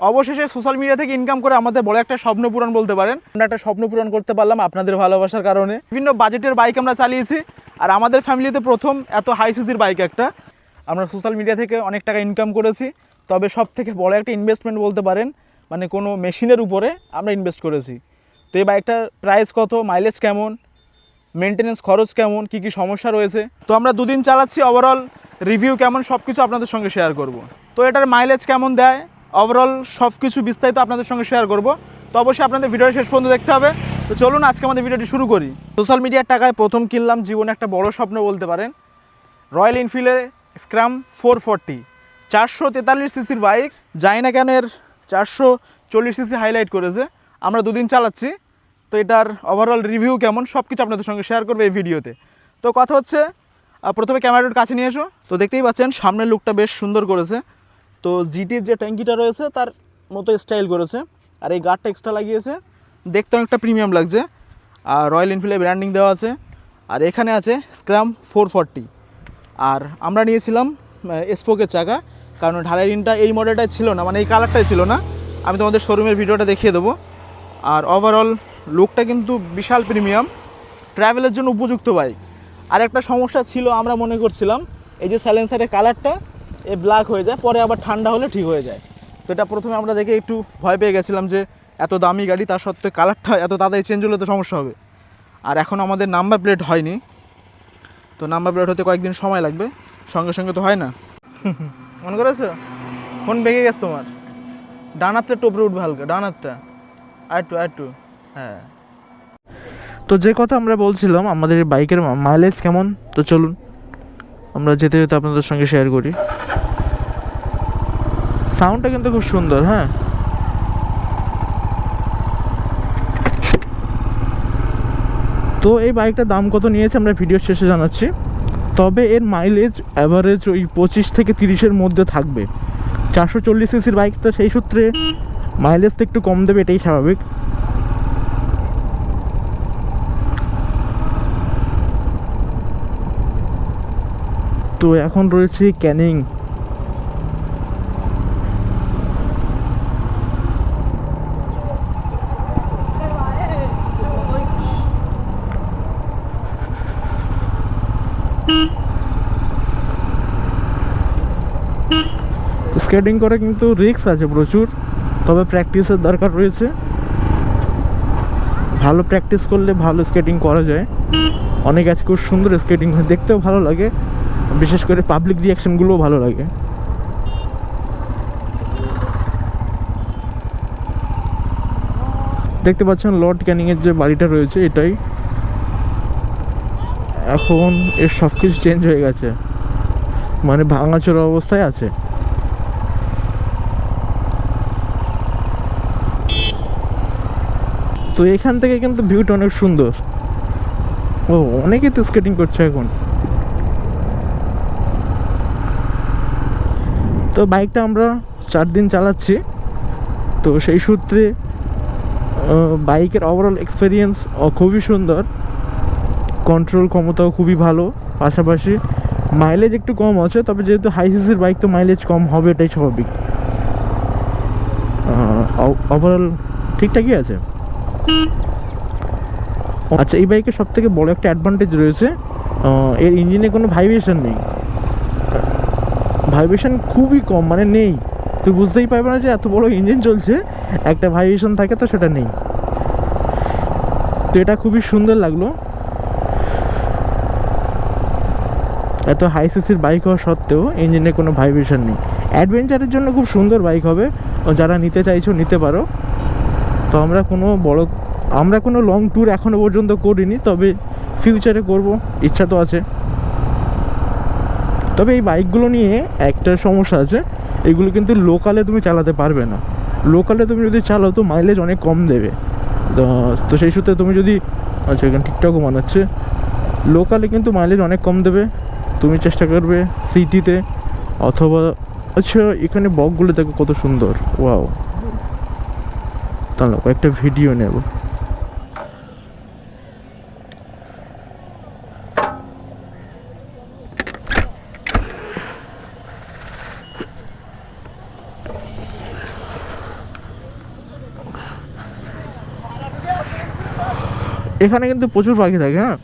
অবশেষে social media থেকে income করে আমাদের বড় একটা স্বপ্ন পূরণ বলতে পারেন। আমরা একটা স্বপ্ন পূরণ করতে পারলাম আপনাদের ভালোবাসার কারণে। বিভিন্ন বাজেটের বাইক আমরা চালিয়েছি, আর আমাদের ফ্যামিলিতে প্রথম এত হাই সিসির বাইক একটা। আমরা সোশ্যাল মিডিয়া থেকে অনেক টাকা ইনকাম করেছি, তবে সব থেকে বড় একটা ইনভেস্টমেন্ট বলতে পারেন মানে কোনো মেশিনের উপরে আমরা ইনভেস্ট করেছি। তো এই বাইকটার প্রাইস কত মাইলেজ কেমন মেনটেনেন্স খরচ কেমন, কি কি সমস্যা রয়েছে? তো আমরা দুদিন চালাচ্ছি ওভারঅল রিভিউ কেমন সব কিছু আপনাদের সঙ্গে শেয়ার করব। তো এটার মাইলেজ কেমন দেয়? ওভারঅল সব কিছু বিস্তারিত আপনাদের সঙ্গে শেয়ার করব। তো অবশ্যই আপনাদের ভিডিওটা শেষ পর্যন্ত দেখতে হবে। তো চলুন, আজকে আমাদের ভিডিওটি শুরু করি। সোশ্যাল মিডিয়ার টাকায় প্রথম কিনলাম জীবনে একটা বড় স্বপ্ন বলতে পারেন। রয়্যাল এনফিল্ডের স্ক্রাম ফোর ফোরটি চারশো তেতাল্লিশ সিসির বাইক জানি না কেন এর চারশো চল্লিশ সিসি হাইলাইট করেছে। আমরা দুদিন চালাচ্ছি। তো এটার ওভারঅল রিভিউ কেমন সব কিছু আপনাদের সঙ্গে শেয়ার করবে এই ভিডিওতে তো কথা হচ্ছে প্রথমে ক্যামেরাটার কাছে নিয়ে এসো। তো দেখতেই পাচ্ছেন, সামনের লুকটা বেশ সুন্দর করেছে। তো জিটির যে ট্যাঙ্কিটা রয়েছে, তার মতো স্টাইল করেছে। আর এই গার্ডটা এক্সট্রা লাগিয়েছে। দেখতে অনেকটা প্রিমিয়াম লাগছে। আর রয়্যাল এনফিল্ডের ব্র্যান্ডিং দেওয়া আছে। আর এখানে আছে স্ক্রাম ফোর ফর্টি আর আমরা নিয়েছিলাম স্পোকের চাকা। কারণ ঢালাই রিনটা এই মডেলটাই ছিল না মানে এই কালারটাই ছিল না। আমি তোমাদের শোরুমের ভিডিওটা দেখিয়ে দেবো। আর ওভারঅল লুকটা কিন্তু বিশাল প্রিমিয়াম ট্রাভেলের জন্য উপযুক্ত বাইক আর একটা সমস্যা ছিল, আমরা মনে করছিলাম, এই যে স্যালেন্সারের কালারটা এ ব্ল্যাক হয়ে যায় পরে আবার ঠান্ডা হলে ঠিক হয়ে যায়। তো এটা প্রথমে আমরা দেখে একটু ভয় পেয়ে গেছিলাম যে এত দামি গাড়ি তার সত্ত্বেও কালারটা এত তাড়াতাড়ি চেঞ্জ হলে তো সমস্যা হবে। আর এখন আমাদের নাম্বার প্লেট হয়নি। তো নাম্বার প্লেট হতে কয়েকদিন সময় লাগবে সঙ্গে সঙ্গে তো হয় না। মনে করেছ? ফোন ভেঙে গেছে তোমার। ডান হাতটা টোপরে উঠবে হালকা ডান হাতটা আর একটু আর একটু। হ্যাঁ। তো যে কথা আমরা বলছিলাম আমাদের বাইকের মাইলেজ কেমন? তো চলুন আমরা যেতে যেতে আপনাদের সঙ্গে শেয়ার করি। সাউন্ডটা কিন্তু খুব সুন্দর হ্যাঁ। তো এই বাইকটার দাম কত নিয়েছে আমরা ভিডিও শেষে জানাচ্ছি। তবে এর মাইলেজ অ্যাভারেজ ওই পঁচিশ থেকে তিরিশের মধ্যে থাকবে। চারশো চল্লিশ সিসির বাইক তো সেই সূত্রে মাইলেজ তো একটু কম দেবে, এটাই স্বাভাবিক। তো এখন রয়েছে ক্যানিং স্কেটিং করে কিন্তু রিস্ক আছে প্রচুর, তবে প্র্যাকটিসের দরকার রয়েছে। ভালো প্র্যাকটিস করলে ভালো স্কেটিং করা যায়। অনেক আছে খুব সুন্দর স্কেটিং হয়, দেখতেও ভালো লাগে। বিশেষ করে পাবলিক রিয়াকশনগুলোও ভালো লাগে। দেখতে পাচ্ছেন লর্ড ক্যানিংয়ের যে বাড়িটা রয়েছে এটাই। এখন এর সব কিছু চেঞ্জ হয়ে গেছে। মানে ভাঙাচোরা অবস্থায় আছে। তো এখান থেকে কিন্তু ভিউটা অনেক সুন্দর। ও, অনেকেই তো স্কেটিং করছে এখন। তো বাইকটা আমরা চার দিন চালাচ্ছি। তো সেই সূত্রে বাইকের ওভারঅল এক্সপিরিয়েন্স খুবই সুন্দর। কন্ট্রোল ক্ষমতাও খুবই ভালো। পাশাপাশি মাইলেজ একটু কম আছে, তবে যেহেতু হাই সিসির বাইক তো মাইলেজ কম হবে, এটাই স্বাভাবিক। ওভারঅল ঠিকঠাকই আছে? আচ্ছা এই বাইকের সব থেকে বড় একটা অ্যাডভান্টেজ রয়েছে এর ইঞ্জিনে কোনো ভাইব্রেশন নেই। ভাইব্রেশন খুবই কম মানে নেই। তুই বুঝতেই পারবে না যে এত বড় ইঞ্জিন চলছে, একটা ভাইব্রেশন থাকে তো সেটা নেই। তো এটা খুবই সুন্দর লাগল। এত হাই সিসির বাইক হওয়া সত্ত্বেও ইঞ্জিনে কোনো ভাইব্রেশন নেই। অ্যাডভেঞ্চারের জন্য খুব সুন্দর বাইক হবে। যারা নিতে চাইছো, নিতে পারো। তো আমরা কোনো বড়, আমরা কোনো লং ট্যুর এখনও পর্যন্ত করিনি, তবে ফিউচারে করব, ইচ্ছা তো আছে। তবে এই বাইকগুলো নিয়ে একটা সমস্যা আছে, এগুলো কিন্তু লোকালে তুমি চালাতে পারবে না। লোকালে তুমি যদি চালাও তো মাইলেজ অনেক কম দেবে। তো- সেই সূত্রে তুমি যদি আচ্ছা এখানে ঠিকঠাকও মানাচ্ছে লোকালে কিন্তু মাইলেজ অনেক কম দেবে, তুমি চেষ্টা করবে সিটিতে অথবা আচ্ছা এখানে বকগুলো দেখো কত সুন্দর ওয়াও তাহলে কয়েকটা ভিডিও নেব। এখানে কিন্তু প্রচুর পাখি থাকে হ্যাঁ?